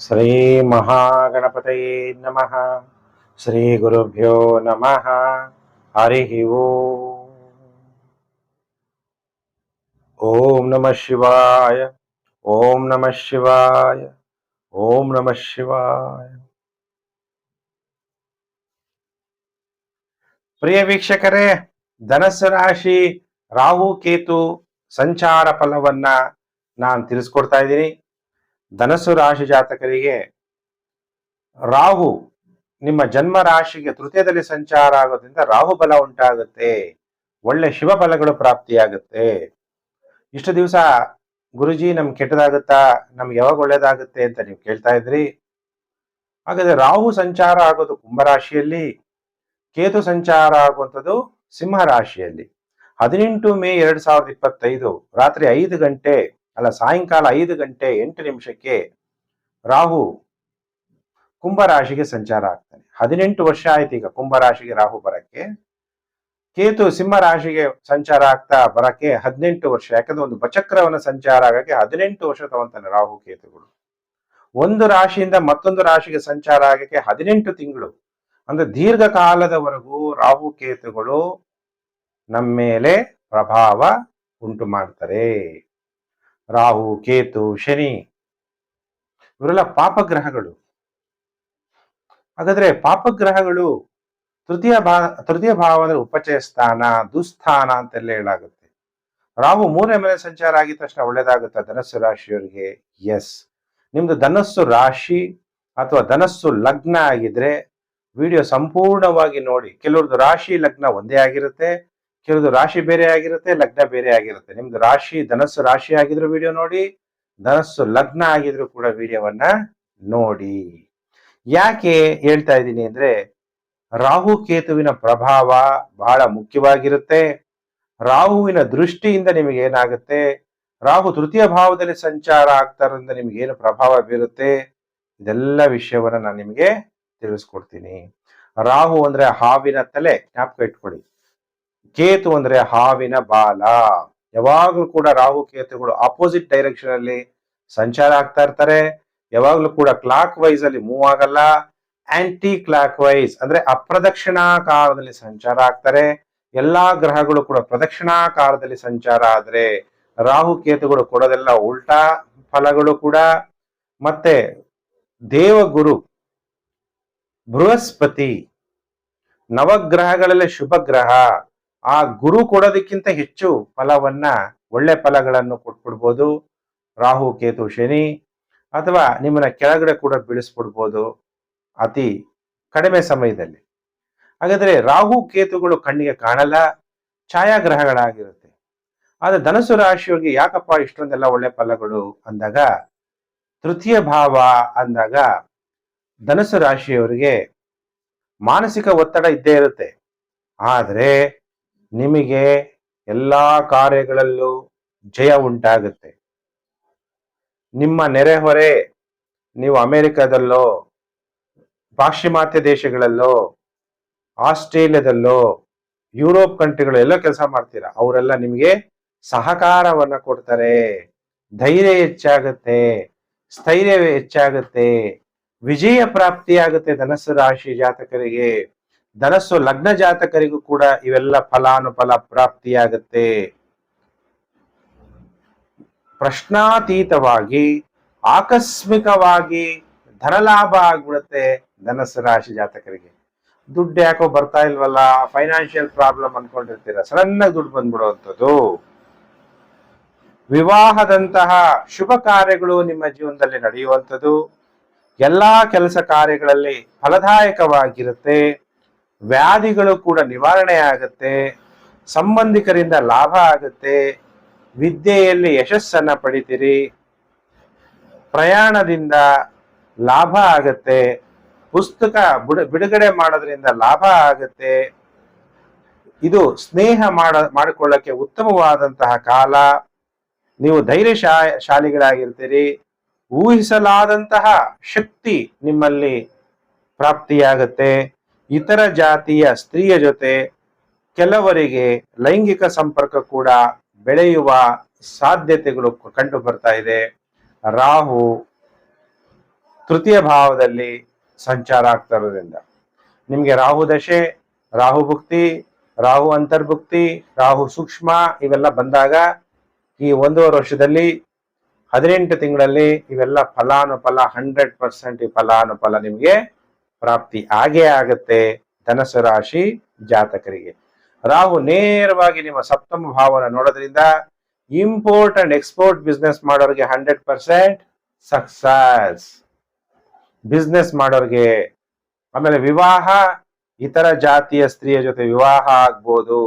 ಶ್ರೀ ಮಹಾಗಣಪತಯೇ ನಮಃ ಶ್ರೀ ಗುರುಭ್ಯೋ ನಮಃ ಹರಿ ಓಂ ನಮಃ ಶಿವಾಯ ಓಂ ನಮಃ ಶಿವಾಯ ಓಂ ನಮಃ ಶಿವಾಯ ಪ್ರಿಯ ವೀಕ್ಷಕರೇ ಧನಸ್ಸು ರಾಶಿ ರಾಹು ಕೇತು ಸಂಚಾರ ಫಲವನ್ನ ನಾನು ತಿಳಿಸ್ಕೊಡ್ತಾ ಇದ್ದೀನಿ. ಧನಸ್ಸು ರಾಶಿ ಜಾತಕರಿಗೆ ರಾಹು ನಿಮ್ಮ ಜನ್ಮ ರಾಶಿಗೆ ತೃತೀಯದಲ್ಲಿ ಸಂಚಾರ ಆಗೋದ್ರಿಂದ ರಾಹು ಬಲ ಉಂಟಾಗುತ್ತೆ. ಒಳ್ಳೆ ಶಿವ ಬಲಗಳು ಪ್ರಾಪ್ತಿಯಾಗುತ್ತೆ. ಇಷ್ಟು ದಿವಸ ಗುರುಜಿ ನಮ್ಗೆ ಕೆಟ್ಟದಾಗುತ್ತಾ? ನಮ್ಗೆ ಯಾವಾಗ ಒಳ್ಳೇದಾಗುತ್ತೆ ಅಂತ ನೀವು ಕೇಳ್ತಾ ಇದ್ರಿ. ಹಾಗಾದ್ರೆ ರಾಹು ಸಂಚಾರ ಆಗೋದು ಕುಂಭರಾಶಿಯಲ್ಲಿ, ಕೇತು ಸಂಚಾರ ಆಗುವಂಥದ್ದು ಸಿಂಹ ರಾಶಿಯಲ್ಲಿ ಹದಿನೆಂಟು ಮೇ ಎರಡ್ ಸಾವಿರದ ಇಪ್ಪತ್ತೈದು ರಾತ್ರಿ ಐದು ಗಂಟೆ ಅಲ್ಲ, ಸಾಯಂಕಾಲ ಐದು ಗಂಟೆ ಎಂಟು ನಿಮಿಷಕ್ಕೆ ರಾಹು ಕುಂಭರಾಶಿಗೆ ಸಂಚಾರ ಆಗ್ತಾನೆ. ಹದಿನೆಂಟು ವರ್ಷ ಆಯ್ತು ಈಗ ಕುಂಭರಾಶಿಗೆ ರಾಹು ಬರಕ್ಕೆ. ಕೇತು ಸಿಂಹ ರಾಶಿಗೆ ಸಂಚಾರ ಆಗ್ತಾ ಬರಕ್ಕೆ ಹದಿನೆಂಟು ವರ್ಷ, ಯಾಕಂದ್ರೆ ಒಂದು ಬಚಕ್ರವನ ಸಂಚಾರ ಆಗಕ್ಕೆ ಹದಿನೆಂಟು ವರ್ಷ ತಗೊಂತಾನೆ ರಾಹು ಕೇತುಗಳು. ಒಂದು ರಾಶಿಯಿಂದ ಮತ್ತೊಂದು ರಾಶಿಗೆ ಸಂಚಾರ ಆಗಕ್ಕೆ ಹದಿನೆಂಟು ತಿಂಗಳು. ಅಂದ್ರೆ ದೀರ್ಘಕಾಲದವರೆಗೂ ರಾಹು ಕೇತುಗಳು ನಮ್ಮ ಮೇಲೆ ಪ್ರಭಾವ ಉಂಟು ಮಾಡ್ತಾರೆ. ರಾಹು, ಕೇತು, ಶನಿ ಇವರೆಲ್ಲ ಪಾಪಗ್ರಹಗಳು. ಹಾಗಾದ್ರೆ ಪಾಪಗ್ರಹಗಳು ತೃತೀಯ ಭಾ, ತೃತೀಯ ಭಾವ ಅಂದ್ರೆ ಉಪಚಯ ಸ್ಥಾನ, ದುಸ್ಥಾನ ಅಂತೆಲ್ಲ ಹೇಳಾಗುತ್ತೆ. ರಾಹು ಮೂರನೇ ಮೇಲೆ ಸಂಚಾರ ಆಗಿದ ತಕ್ಷಣ ಒಳ್ಳೇದಾಗುತ್ತೆ. ಧನಸ್ಸು ರಾಶಿಯವರಿಗೆ ಎಸ್ ನಿಮ್ದು ಧನಸ್ಸು ರಾಶಿ ಅಥವಾ ಧನಸ್ಸು ಲಗ್ನ ಆಗಿದ್ರೆ ವಿಡಿಯೋ ಸಂಪೂರ್ಣವಾಗಿ ನೋಡಿ. ಕೆಲವ್ರದ್ದು ರಾಶಿ ಲಗ್ನ ಒಂದೇ ಆಗಿರುತ್ತೆ. ಕೆಲವ್ರದ್ದು ರಾಶಿ ಬೇರೆ ಆಗಿರುತ್ತೆ, ಲಗ್ನ ಬೇರೆ ಆಗಿರುತ್ತೆ. ನಿಮ್ದು ರಾಶಿ, ಧನಸ್ಸು ರಾಶಿ ಆಗಿದ್ರು ವಿಡಿಯೋ ನೋಡಿ, ಧನಸ್ಸು ಲಗ್ನ ಆಗಿದ್ರು ಕೂಡ ವಿಡಿಯೋವನ್ನ ನೋಡಿ. ಯಾಕೆ ಹೇಳ್ತಾ ಇದ್ದೀನಿ ಅಂದ್ರೆ, ರಾಹು ಕೇತುವಿನ ಪ್ರಭಾವ ಬಹಳ ಮುಖ್ಯವಾಗಿರುತ್ತೆ. ರಾಹುವಿನ ದೃಷ್ಟಿಯಿಂದ ನಿಮಗೆ ಏನಾಗುತ್ತೆ, ರಾಹು ತೃತೀಯ ಭಾವದಲ್ಲಿ ಸಂಚಾರ ಆಗ್ತಾರಿಂದ ನಿಮ್ಗೆ ಏನು ಪ್ರಭಾವ ಬೀರುತ್ತೆ, ಇದೆಲ್ಲ ವಿಷಯವನ್ನ ನಾನು ನಿಮಗೆ ತಿಳಿಸ್ಕೊಡ್ತೀನಿ. ರಾಹು ಅಂದ್ರೆ ಹಾವಿನ ತಲೆ, ಜ್ಞಾಪಕ ಇಟ್ಕೊಳ್ಳಿ. ಕೇತು ಅಂದ್ರೆ ಹಾವಿನ ಬಾಲ. ಯಾವಾಗ್ಲೂ ಕೂಡ ರಾಹು ಕೇತುಗಳು ಅಪೋಸಿಟ್ ಡೈರೆಕ್ಷನ್ ಅಲ್ಲಿ ಸಂಚಾರ ಆಗ್ತಾ ಇರ್ತಾರೆ. ಯಾವಾಗ್ಲೂ ಕೂಡ ಕ್ಲಾಕ್ ವೈಸ್ ಅಲ್ಲಿ ಮೂವ್ ಆಗಲ್ಲ. ಆಂಟಿ ಕ್ಲಾಕ್ ವೈಸ್ ಅಂದ್ರೆ ಅಪ್ರದಕ್ಷಿಣಾಕಾರದಲ್ಲಿ ಸಂಚಾರ ಆಗ್ತಾರೆ. ಎಲ್ಲಾ ಗ್ರಹಗಳು ಕೂಡ ಪ್ರದಕ್ಷಿಣಾಕಾರದಲ್ಲಿ ಸಂಚಾರ ಆದ್ರೆ ರಾಹು ಕೇತುಗಳು ಕೊಡೋದೆಲ್ಲ ಉಲ್ಟಾ ಫಲಗಳು ಕೂಡ. ಮತ್ತೆ ದೇವಗುರು ಬೃಹಸ್ಪತಿ ನವಗ್ರಹಗಳಲ್ಲಿ ಶುಭ ಗ್ರಹ ಆ ಗುರು ಕೊಡೋದಕ್ಕಿಂತ ಹೆಚ್ಚು ಫಲವನ್ನ, ಒಳ್ಳೆ ಫಲಗಳನ್ನು ಕೊಟ್ಬಿಡ್ಬೋದು. ರಾಹು, ಕೇತು, ಶನಿ ಅಥವಾ ನಿಮ್ಮನ್ನ ಕೆಳಗಡೆ ಕೂಡ ಬೀಳಿಸ್ಬಿಡ್ಬೋದು ಅತಿ ಕಡಿಮೆ ಸಮಯದಲ್ಲಿ. ಹಾಗಾದ್ರೆ ರಾಹು, ಕೇತುಗಳು ಕಣ್ಣಿಗೆ ಕಾಣಲ್ಲ, ಛಾಯಾಗ್ರಹಗಳಾಗಿರುತ್ತೆ. ಆದ್ರೆ ಧನಸು ರಾಶಿಯವರಿಗೆ ಯಾಕಪ್ಪ ಇಷ್ಟೊಂದೆಲ್ಲ ಒಳ್ಳೆ ಫಲಗಳು ಅಂದಾಗ, ತೃತೀಯ ಭಾವ ಅಂದಾಗ ಧನಸು ರಾಶಿಯವರಿಗೆ ಮಾನಸಿಕ ಒತ್ತಡ ಇದ್ದೇ ಇರುತ್ತೆ. ಆದರೆ ನಿಮಗೆ ಎಲ್ಲ ಕಾರ್ಯಗಳಲ್ಲೂ ಜಯ ಉಂಟಾಗುತ್ತೆ. ನಿಮ್ಮ ನೆರೆಹೊರೆ, ನೀವು ಅಮೆರಿಕದಲ್ಲೋ, ಪಾಶ್ಚಿಮಾತ್ಯ ದೇಶಗಳಲ್ಲೋ, ಆಸ್ಟ್ರೇಲಿಯಾದಲ್ಲೋ, ಯುರೋಪ್ ಕಂಟ್ರಿಗಳು ಎಲ್ಲ ಕೆಲಸ ಮಾಡ್ತೀರಾ? ಅವರೆಲ್ಲ ನಿಮಗೆ ಸಹಕಾರವನ್ನ ಕೊಡ್ತಾರೆ. ಧೈರ್ಯ ಹೆಚ್ಚಾಗುತ್ತೆ ಸ್ಥೈರ್ಯ ಹೆಚ್ಚಾಗುತ್ತೆ, ವಿಜಯ ಪ್ರಾಪ್ತಿಯಾಗುತ್ತೆ ಧನಸ್ಸು ರಾಶಿ ಜಾತಕರಿಗೆ. ಧನಸ್ಸು ಲಗ್ನ ಜಾತಕರಿಗೂ ಕೂಡ ಇವೆಲ್ಲ ಫಲಾನುಫಲ ಪ್ರಾಪ್ತಿಯಾಗುತ್ತೆ. ಪ್ರಶ್ನಾತೀತವಾಗಿ ಆಕಸ್ಮಿಕವಾಗಿ ಧನಲಾಭ ಆಗ್ಬಿಡುತ್ತೆ ಧನಸ್ಸು ರಾಶಿ ಜಾತಕರಿಗೆ. ದುಡ್ಡು ಯಾಕೋ ಬರ್ತಾ ಇಲ್ವಲ್ಲ, ಫೈನಾನ್ಷಿಯಲ್ ಪ್ರಾಬ್ಲಮ್ ಅನ್ಕೊಂಡಿರ್ತೀರ ಸಡನ್ ಆಗಿ ದುಡ್ಡು ಬಂದ್ಬಿಡುವಂಥದ್ದು. ವಿವಾಹದಂತಹ ಶುಭ ಕಾರ್ಯಗಳು ನಿಮ್ಮ ಜೀವನದಲ್ಲಿ ನಡೆಯುವಂಥದ್ದು. ಎಲ್ಲಾ ಕೆಲಸ ಕಾರ್ಯಗಳಲ್ಲಿ ಫಲದಾಯಕವಾಗಿರುತ್ತೆ. ವ್ಯಾಧಿಗಳು ಕೂಡ ನಿವಾರಣೆ ಆಗುತ್ತೆ, ಸಂಬಂಧಿಕರಿಂದ ಲಾಭ ಆಗುತ್ತೆ, ವಿದ್ಯೆಯಲ್ಲಿ ಯಶಸ್ಸನ್ನು ಪಡಿತೀರಿ, ಪ್ರಯಾಣದಿಂದ ಲಾಭ ಆಗತ್ತೆ, ಪುಸ್ತಕ ಬಿಡ, ಬಿಡುಗಡೆ ಮಾಡೋದ್ರಿಂದ ಲಾಭ ಆಗುತ್ತೆ, ಇದು ಸ್ನೇಹ ಮಾಡ, ಮಾಡಿಕೊಳ್ಳಕ್ಕೆ ಉತ್ತಮವಾದಂತಹ ಕಾಲ, ನೀವು ಧೈರ್ಯ ಶಾ ಶಾಲಿಗಳಾಗಿರ್ತೀರಿ ಊಹಿಸಲಾದಂತಹ ಶಕ್ತಿ ನಿಮ್ಮಲ್ಲಿ ಪ್ರಾಪ್ತಿಯಾಗತ್ತೆ. ಇತರ ಜಾತಿಯ ಸ್ತ್ರೀಯ ಜೊತೆ ಕೆಲವರಿಗೆ ಲೈಂಗಿಕ ಸಂಪರ್ಕ ಕೂಡ ಬೆಳೆಯುವ ಸಾಧ್ಯತೆಗಳು ಕಂಡು ಬರ್ತಾ ಇದೆ. ರಾಹು ತೃತೀಯ ಭಾವದಲ್ಲಿ ಸಂಚಾರ ಆಗ್ತಾ ಇರೋದ್ರಿಂದ. ನಿಮಗೆ ರಾಹು ದಶೆ, ರಾಹು ಭುಕ್ತಿ, ರಾಹು ಅಂತರ್ಭುಕ್ತಿ, ರಾಹು ಸೂಕ್ಷ್ಮ ಇವೆಲ್ಲ ಬಂದಾಗ ಈ ಒಂದೂವರೆ ವರ್ಷದಲ್ಲಿ ಹದಿನೆಂಟು ತಿಂಗಳಲ್ಲಿ ಇವೆಲ್ಲ ಫಲಾನುಫಲ, ಹಂಡ್ರೆಡ್ ಪರ್ಸೆಂಟ್ ಈ ಫಲಾನುಫಲ ನಿಮಗೆ ಪ್ರಾಪ್ತಿ ಆಗೇ ಆಗುತ್ತೆ ಧನಸು ರಾಶಿ ಜಾತಕರಿಗೆ. ರಾಹು ನೇರವಾಗಿ ನಿಮ್ಮ ಸಪ್ತಮ ಭಾವನ ನೋಡೋದ್ರಿಂದ ಇಂಪೋರ್ಟ್ ಅಂಡ್ ಎಕ್ಸ್ಪೋರ್ಟ್ ಬಿಸ್ನೆಸ್ ಮಾಡೋರಿಗೆ ಹಂಡ್ರೆಡ್ ಪರ್ಸೆಂಟ್ ಸಕ್ಸಸ್. ಬಿಸ್ನೆಸ್ ಮಾಡೋರಿಗೆ ಆಮೇಲೆ ವಿವಾಹ, ಇತರ ಜಾತಿಯ ಸ್ತ್ರೀಯ ಜೊತೆ ವಿವಾಹ ಆಗ್ಬೋದು.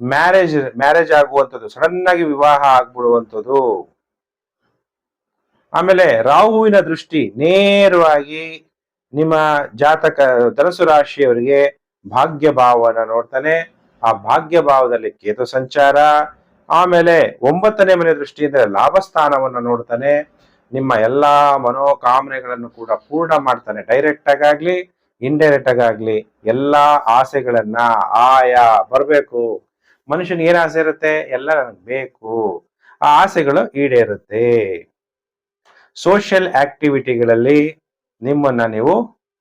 ಮ್ಯಾರೇಜ್ ಮ್ಯಾರೇಜ್ ಆಗುವಂಥದ್ದು ಸಡನ್ ಆಗಿ ವಿವಾಹ ಆಗ್ಬಿಡುವಂಥದ್ದು. ಆಮೇಲೆ ರಾಹುವಿನ ದೃಷ್ಟಿ ನೇರವಾಗಿ ನಿಮ್ಮ ಜಾತಕ, ಧನಸು ರಾಶಿಯವರಿಗೆ ಭಾಗ್ಯ ಭಾವನ ನೋಡ್ತಾನೆ. ಆ ಭಾಗ್ಯ ಭಾವದಲ್ಲಿ ಕೇತು ಸಂಚಾರ, ಆಮೇಲೆ ಒಂಬತ್ತನೇ ಮನೆ ದೃಷ್ಟಿಯಿಂದ ಲಾಭ ಸ್ಥಾನವನ್ನು ನೋಡ್ತಾನೆ. ನಿಮ್ಮ ಎಲ್ಲಾ ಮನೋಕಾಮನೆಗಳನ್ನು ಕೂಡ ಪೂರ್ಣ ಮಾಡ್ತಾನೆ. ಡೈರೆಕ್ಟ್ ಆಗಾಗ್ಲಿ ಇಂಡೈರೆಕ್ಟ್ ಆಗಾಗ್ಲಿ ಎಲ್ಲಾ ಆಸೆಗಳನ್ನ ಆಯಾ ಬರಬೇಕು. ಮನುಷ್ಯನಿಗೆ ಏನ್ ಆಸೆ ಇರುತ್ತೆ? ಎಲ್ಲ ನನಗೆ ಬೇಕು. ಆ ಆಸೆಗಳು ಈಡೇರುತ್ತೆ. ಸೋಷಿಯಲ್ ಆಕ್ಟಿವಿಟಿಗಳಲ್ಲಿ ನಿಮ್ಮನ್ನ ನೀವು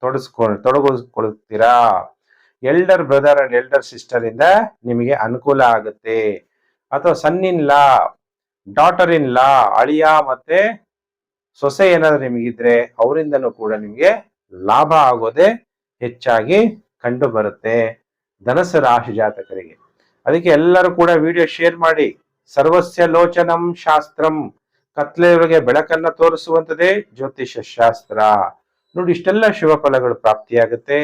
ತೊಡಸ್ಕೊಂಡು ತೊಡಗಿಸ್ಕೊಳ್ತೀರಾ elder brother and elder sister ಇಂದ ನಿಮಗೆ ಅನುಕೂಲ ಆಗುತ್ತೆ. ಅಥವಾ ಸನ್ ಇನ್ ಲಾ ಡಾಟರ್ ಇನ್ ಲಾ ಅಳಿಯ ಮತ್ತೆ ಸೊಸೆ ಏನಾದ್ರು ನಿಮಗಿದ್ರೆ ಅವರಿಂದನೂ ಕೂಡ ನಿಮಗೆ ಲಾಭ ಆಗೋದೇ ಹೆಚ್ಚಾಗಿ ಕಂಡು ಬರುತ್ತೆ ಧನಸು ರಾಶಿ ಜಾತಕರಿಗೆ. ಅದಕ್ಕೆ ಎಲ್ಲರೂ ಕೂಡ ವಿಡಿಯೋ ಶೇರ್ ಮಾಡಿ. ಸರ್ವಸ್ಯ ಲೋಚನಂ ಶಾಸ್ತ್ರಂ. ಕತ್ಲೆಯವರಿಗೆ ಬೆಳಕನ್ನ ತೋರಿಸುವಂತದೇ ಜ್ಯೋತಿಷ್ಯ ಶಾಸ್ತ್ರ. ನೋಡಿ, ಇಷ್ಟೆಲ್ಲ ಶುಭ ಫಲಗಳು ಪ್ರಾಪ್ತಿಯಾಗುತ್ತೆ.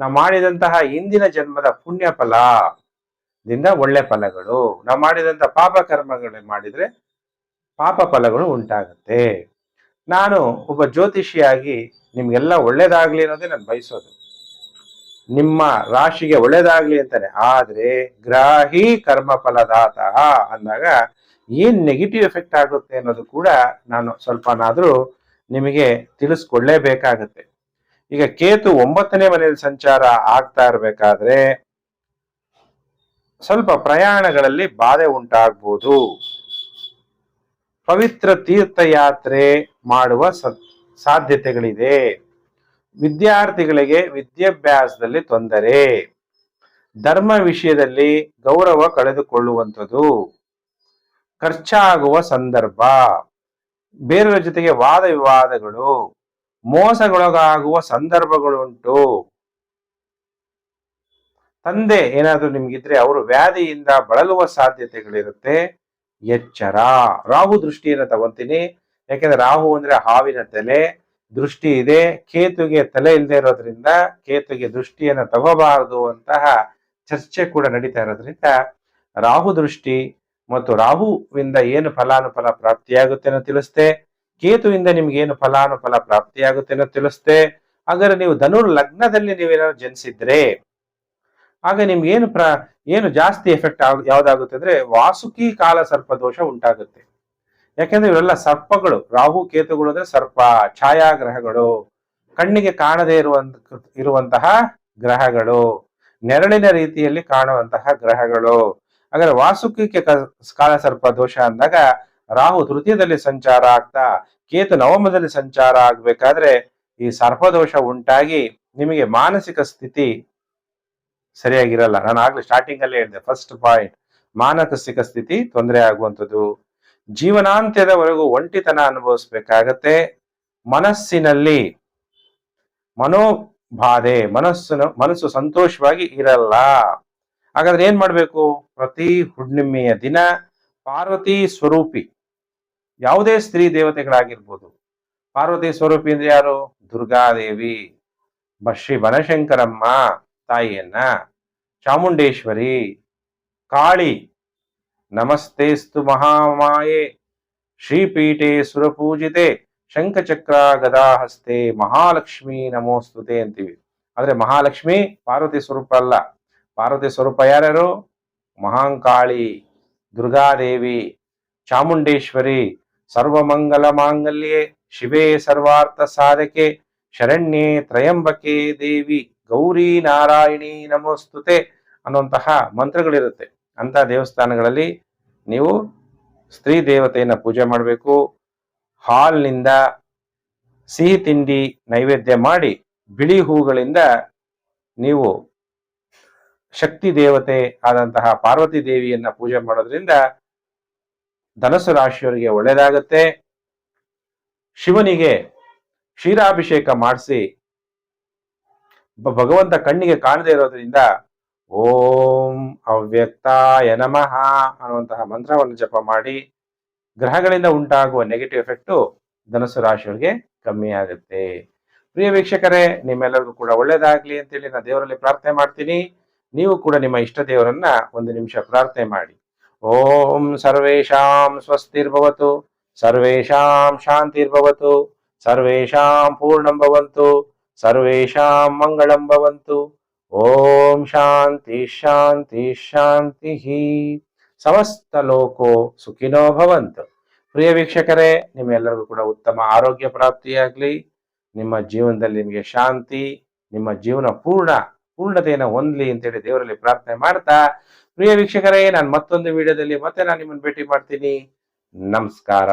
ನಾವು ಮಾಡಿದಂತಹ ಇಂದಿನ ಜನ್ಮದ ಪುಣ್ಯ ಫಲದಿಂದ ಒಳ್ಳೆ ಫಲಗಳು. ನಾವು ಮಾಡಿದಂತಹ ಪಾಪ ಕರ್ಮಗಳು ಮಾಡಿದ್ರೆ ಪಾಪ ಫಲಗಳು ಉಂಟಾಗುತ್ತೆ. ನಾನು ಒಬ್ಬ ಜ್ಯೋತಿಷಿಯಾಗಿ ನಿಮ್ಗೆಲ್ಲ ಒಳ್ಳೇದಾಗ್ಲಿ ಅನ್ನೋದೇ ನಾನು ಬಯಸೋದು. ನಿಮ್ಮ ರಾಶಿಗೆ ಒಳ್ಳೇದಾಗ್ಲಿ ಅಂತಾನೆ. ಆದ್ರೆ ಗ್ರಾಹಿ ಕರ್ಮ ಫಲದಾತ ಅಂದಾಗ ಏನ್ ನೆಗೆಟಿವ್ ಎಫೆಕ್ಟ್ ಆಗುತ್ತೆ ಅನ್ನೋದು ಕೂಡ ನಾನು ಸ್ವಲ್ಪನಾದರೂ ನಿಮಗೆ ತಿಳಿಸ್ಕೊಳ್ಳೇಬೇಕಾಗತ್ತೆ. ಈಗ ಕೇತು ಒಂಬತ್ತನೇ ಮನೆಯಲ್ಲಿ ಸಂಚಾರ ಆಗ್ತಾ ಇರಬೇಕಾದ್ರೆ ಸ್ವಲ್ಪ ಪ್ರಯಾಣಗಳಲ್ಲಿ ಬಾಧೆ ಉಂಟಾಗ್ಬೋದು. ಪವಿತ್ರ ತೀರ್ಥಯಾತ್ರೆ ಮಾಡುವ ಸಾಧ್ಯತೆಗಳಿದೆ. ವಿದ್ಯಾರ್ಥಿಗಳಿಗೆ ವಿದ್ಯಾಭ್ಯಾಸದಲ್ಲಿ ತೊಂದರೆ. ಧರ್ಮ ವಿಷಯದಲ್ಲಿ ಗೌರವ ಕಳೆದುಕೊಳ್ಳುವಂಥದ್ದು. ಖರ್ಚಾಗುವ ಸಂದರ್ಭ. ಬೇರೆಯವರ ಜೊತೆಗೆ ವಾದ ವಿವಾದಗಳು, ಮೋಸಗೊಳಗಾಗುವ ಸಂದರ್ಭಗಳುಂಟು. ತಂದೆ ಏನಾದ್ರೂ ನಿಮ್ಗಿದ್ರೆ ಅವರು ವ್ಯಾಧಿಯಿಂದ ಬಳಲುವ ಸಾಧ್ಯತೆಗಳಿರುತ್ತೆ. ಎಚ್ಚರ. ರಾಹು ದೃಷ್ಟಿಯನ್ನು ತಗೊಂತೀನಿ. ಯಾಕೆಂದ್ರೆ ರಾಹು ಅಂದ್ರೆ ಹಾವಿನ ತಲೆ, ದೃಷ್ಟಿ ಇದೆ. ಕೇತುಗೆ ತಲೆ ಇಲ್ಲದೆ ಇರೋದ್ರಿಂದ ಕೇತುಗೆ ದೃಷ್ಟಿಯನ್ನು ತಗೋಬಾರದು ಅಂತಹ ಚರ್ಚೆ ಕೂಡ ನಡೀತಾ ಇರೋದ್ರಿಂದ ರಾಹು ದೃಷ್ಟಿ ಮತ್ತು ರಾಹುವಿಂದ ಏನು ಫಲಾನುಫಲ ಪ್ರಾಪ್ತಿಯಾಗುತ್ತೆ ಅನ್ನೋ ತಿಳಿಸ್ತೆ ಕೇತುವಿಂದ ನಿಮ್ಗೆ ಏನು ಫಲಾನುಫಲ ಪ್ರಾಪ್ತಿಯಾಗುತ್ತೆ ಅನ್ನೋ ತಿಳಿಸ್ತೆ ಹಾಗಾದ್ರೆ ನೀವು ಧನುರ್ ಲಗ್ನದಲ್ಲಿ ನೀವೇನಾದ್ರು ಜನಿಸಿದ್ರೆ, ಆಗ ನಿಮ್ಗೆ ಏನು ಪ್ರ, ಏನು ಜಾಸ್ತಿ ಎಫೆಕ್ಟ್ ಆಗ, ಯಾವ್ದಾಗುತ್ತೆ ಅಂದ್ರೆ ವಾಸುಕಿ ಕಾಲ ಸರ್ಪ ದೋಷ ಉಂಟಾಗುತ್ತೆ. ಯಾಕೆಂದ್ರೆ ಇವೆಲ್ಲ ಸರ್ಪಗಳು, ರಾಹು, ಕೇತುಗಳು ಅಂದ್ರೆ ಸರ್ಪ, ಛಾಯಾಗ್ರಹಗಳು. ಕಣ್ಣಿಗೆ ಕಾಣದೇ ಇರುವಂತ, ಇರುವಂತಹ ಗ್ರಹಗಳು. ನೆರಳಿನ ರೀತಿಯಲ್ಲಿ ಕಾಣುವಂತಹ ಗ್ರಹಗಳು. ಹಾಗಾದ್ರೆ ವಾಸುಕಿಕೆ ಕ- ಕಾಲ ಸರ್ಪ ದೋಷ ಅಂದಾಗ ರಾಹು ತೃತೀಯದಲ್ಲಿ ಸಂಚಾರ ಆಗ್ತಾ ಕೇತು ನವಮದಲ್ಲಿ ಸಂಚಾರ ಆಗ್ಬೇಕಾದ್ರೆ ಈ ಸರ್ಪದೋಷ ಉಂಟಾಗಿ ನಿಮಗೆ ಮಾನಸಿಕ ಸ್ಥಿತಿ ಸರಿಯಾಗಿರಲ್ಲ. ನಾನು ಆಗ್ಲೇ ಸ್ಟಾರ್ಟಿಂಗ್ ಅಲ್ಲೇ ಹೇಳಿದೆ. ಫಸ್ಟ್ ಪಾಯಿಂಟ್ ಮಾನಸಿಕ ಸ್ಥಿತಿ ತೊಂದರೆ ಆಗುವಂಥದ್ದು. ಜೀವನಾಂತ್ಯದವರೆಗೂ ಒಂಟಿತನ ಅನುಭವಿಸ್ಬೇಕಾಗತ್ತೆ. ಮನಸ್ಸಿನಲ್ಲಿ ಮನೋಬಾಧೆ, ಮನಸ್ಸು ಮನಸ್ಸು ಸಂತೋಷವಾಗಿ ಇರಲ್ಲ. ಹಾಗಾದ್ರೆ ಏನ್ ಮಾಡ್ಬೇಕು? ಪ್ರತಿ ಹುಣ್ಣಿಮೆಯ ದಿನ ಪಾರ್ವತಿ ಸ್ವರೂಪಿ, ಯಾವುದೇ ಸ್ತ್ರೀ ದೇವತೆಗಳಾಗಿರ್ಬೋದು. ಪಾರ್ವತಿ ಸ್ವರೂಪಿ ಅಂದ್ರೆ ಯಾರು? ದುರ್ಗಾದೇವಿ ಶ್ರೀ ಬನಶಂಕರಮ್ಮ, ತಾಯಿಯನ್ನ, ಚಾಮುಂಡೇಶ್ವರಿ, ಕಾಳಿ, ನಮಸ್ತೇಸ್ತು ಮಹಾಮಾಯೆ, ಶ್ರೀಪೀಠೆ ಸುರಪೂಜಿತೆ, ಶಂಖಚಕ್ರ ಗದಾಹಸ್ತೆ, ಮಹಾಲಕ್ಷ್ಮಿ ನಮೋಸ್ತುತೆ ಅಂತೀವಿ. ಆದ್ರೆ ಮಹಾಲಕ್ಷ್ಮಿ ಪಾರ್ವತಿ ಸ್ವರೂಪ ಅಲ್ಲ. ಪಾರ್ವತಿ ಸ್ವರೂಪ ಯಾರ್ಯಾರು? ಮಹಾಂಕಾಳಿ, ದುರ್ಗಾದೇವಿ, ಚಾಮುಂಡೇಶ್ವರಿ, ಸರ್ವಮಂಗಲ ಮಾಂಗಲ್ಯೆ, ಶಿವೇ ಸರ್ವಾರ್ಥ ಸಾಧಕೆ, ಶರಣ್ಯೆ ತ್ರಯಂಬಕೆ ದೇವಿ, ಗೌರಿ ನಾರಾಯಣಿ ನಮೋಸ್ತುತೆ ಅನ್ನುವಂತಹ ಮಂತ್ರಗಳಿರುತ್ತೆ. ಅಂತ ದೇವಸ್ಥಾನಗಳಲ್ಲಿ ನೀವು ಸ್ತ್ರೀ ದೇವತೆಯನ್ನು ಪೂಜೆ ಮಾಡಬೇಕು. ಹಾಲ್ನಿಂದ ಸಿಹಿ ತಿಂಡಿ ನೈವೇದ್ಯ ಮಾಡಿ ಬಿಳಿ ಹೂಗಳಿಂದ ನೀವು ಶಕ್ತಿ ದೇವತೆ ಆದಂತಹ ಪಾರ್ವತಿ ದೇವಿಯನ್ನ ಪೂಜೆ ಮಾಡೋದ್ರಿಂದ ಧನಸ್ಸು ರಾಶಿಯವರಿಗೆ ಒಳ್ಳೆಯದಾಗುತ್ತೆ ಶಿವನಿಗೆ ಕ್ಷೀರಾಭಿಷೇಕ ಮಾಡಿಸಿ ಭಗವಂತ ಕಣ್ಣಿಗೆ ಕಾಣದೇ ಇರೋದ್ರಿಂದ ಓಂ ಅವ್ಯಕ್ತಾಯ ನಮಃ ಅನ್ನುವಂತಹ ಮಂತ್ರವನ್ನು ಜಪ ಮಾಡಿ ಗ್ರಹಗಳಿಂದ ಉಂಟಾಗುವ ನೆಗೆಟಿವ್ ಎಫೆಕ್ಟು ಧನಸ್ಸು ರಾಶಿಯವರಿಗೆ ಕಮ್ಮಿ ಆಗುತ್ತೆ. ಪ್ರಿಯ ವೀಕ್ಷಕರೇ, ನಿಮ್ಮೆಲ್ಲರಿಗೂ ಕೂಡ ಒಳ್ಳೇದಾಗ್ಲಿ ಅಂತೇಳಿ ನಾನು ದೇವರಲ್ಲಿ ಪ್ರಾರ್ಥನೆ ಮಾಡ್ತೀನಿ. ನೀವು ಕೂಡ ನಿಮ್ಮ ಇಷ್ಟ ದೇವರನ್ನ ಒಂದು ನಿಮಿಷ ಪ್ರಾರ್ಥನೆ ಮಾಡಿ. ಓಂ ಸರ್ವೇಷಾಂ ಸ್ವಸ್ತಿರ್ಭವತು, ಸರ್ವೇಷಾಂ ಶಾಂತಿರ್ಭವತು, ಸರ್ವೇಷಾಂ ಪೂರ್ಣಂ ಭವಂತು, ಸರ್ವೇಷಾಂ ಮಂಗಳಂ ಭವಂತು. ಓಂ ಶಾಂತಿ ಶಾಂತಿ ಶಾಂತಿ ಸಮಸ್ತ ಲೋಕೋ ಸುಖಿನೋ ಭವಂತು. ಪ್ರಿಯ ವೀಕ್ಷಕರೇ, ನಿಮ್ಮೆಲ್ಲರಿಗೂ ಕೂಡ ಉತ್ತಮ ಆರೋಗ್ಯ ಪ್ರಾಪ್ತಿಯಾಗ್ಲಿ. ನಿಮ್ಮ ಜೀವನದಲ್ಲಿ ನಿಮಗೆ ಶಾಂತಿ, ನಿಮ್ಮ ಜೀವನ ಪೂರ್ಣ ಪೂರ್ಣತೆಯನ್ನು ಹೊಂದಲಿ ಅಂತೇಳಿ ದೇವರಲ್ಲಿ ಪ್ರಾರ್ಥನೆ ಮಾಡ್ತಾ, ಪ್ರಿಯ ವೀಕ್ಷಕರೇ, ನಾನು ಮತ್ತೊಂದು ವಿಡಿಯೋದಲ್ಲಿ ಮತ್ತೆ ನಾನು ನಿಮ್ಮನ್ನು ಭೇಟಿ ಮಾಡ್ತೀನಿ. ನಮಸ್ಕಾರ.